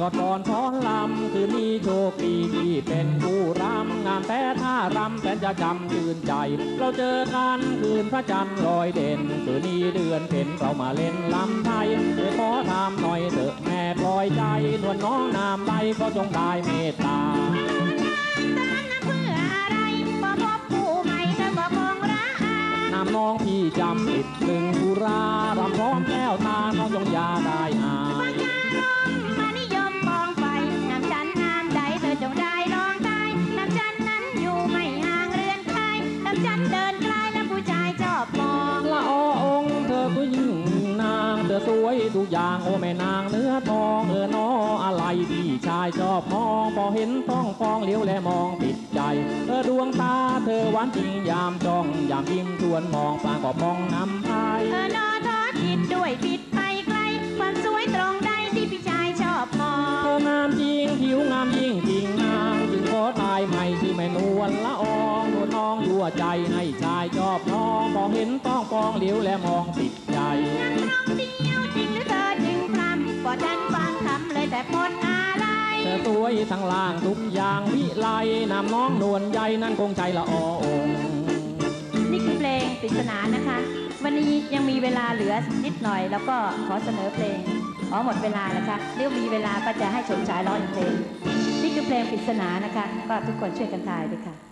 กอดก่อนฟ้อนลำคืนนี้โชคดีที่เป็นผู้รำงานแต่ท่ารำแต่จะจำชื่นใจ เราเจอกันคืนพระจันทร์ลอยเด่นคืนนี้เดือนเพ็ญเรามาเล่นลำไทยเธอขอถามหน่อยเถอะแม่ปล่อยใจนวลน้องนามใดก็จงได้เมตตาตามน้ำเพื่ออะไรพอพบผู้ใหม่เธอก็คงรักนำน้องพี่จำติดหนึ่งบุรา รำพร้อมแก้วตาน้องจงอยาได้อายคารมมานิยมมองไปน้ำจันน้ำใดเธอจงได้ลองตายน้ำจันนั้นอยู่ไม่ห่างเรือนใครน้ำจันเดินไกลแล้วผู้ชายชอบมองละอองค์เธอก็ยิ่งนางเธอสวยทุกอย่างโอ้แม่นางเนื้อทองเออน้ออะไรที่ชายชอบมองพอเห็นต้องฟองเลี้ยวแลมองติดใจเออดวงตาเธอหวานจริงยามจ้องยามยิ้มชวนมองปลางก็มองน้ำพาย ด้วยผิดไปไกลความสวยตรงใดที่พี่ชายชอบมอเธงองามจริงผิวงามยิ่งจริงนางจึงขอตายใหม่ที่แม่นวลละอองนวลน้องยั่วใจให้ชายชอบน้องพอเห็นต้องฟองเลี้ยวแลมองติดใจน้องเดียวจริงหรือเธอจึงพรำก็ฉันฟังคำเลยแต่พดอะไร เธอสวยทั้งล่างทุกอย่างวิไลนำน้องนวลใยนั่นคงใจละอองค์นี่คือเพลงปริศนานะคะ วันนี้ยังมีเวลาเหลือนิดหน่อย แล้วก็ขอเสนอเพลงอ๋อหมดเวลาแล้วค่ะเดี๋ยวมีเวลาก็จะให้ชมชายร้องอีกเพลงนี่คือเพลงปริศนานะคะ ก็ทุกคนช่วยกันทายด้วยค่ะ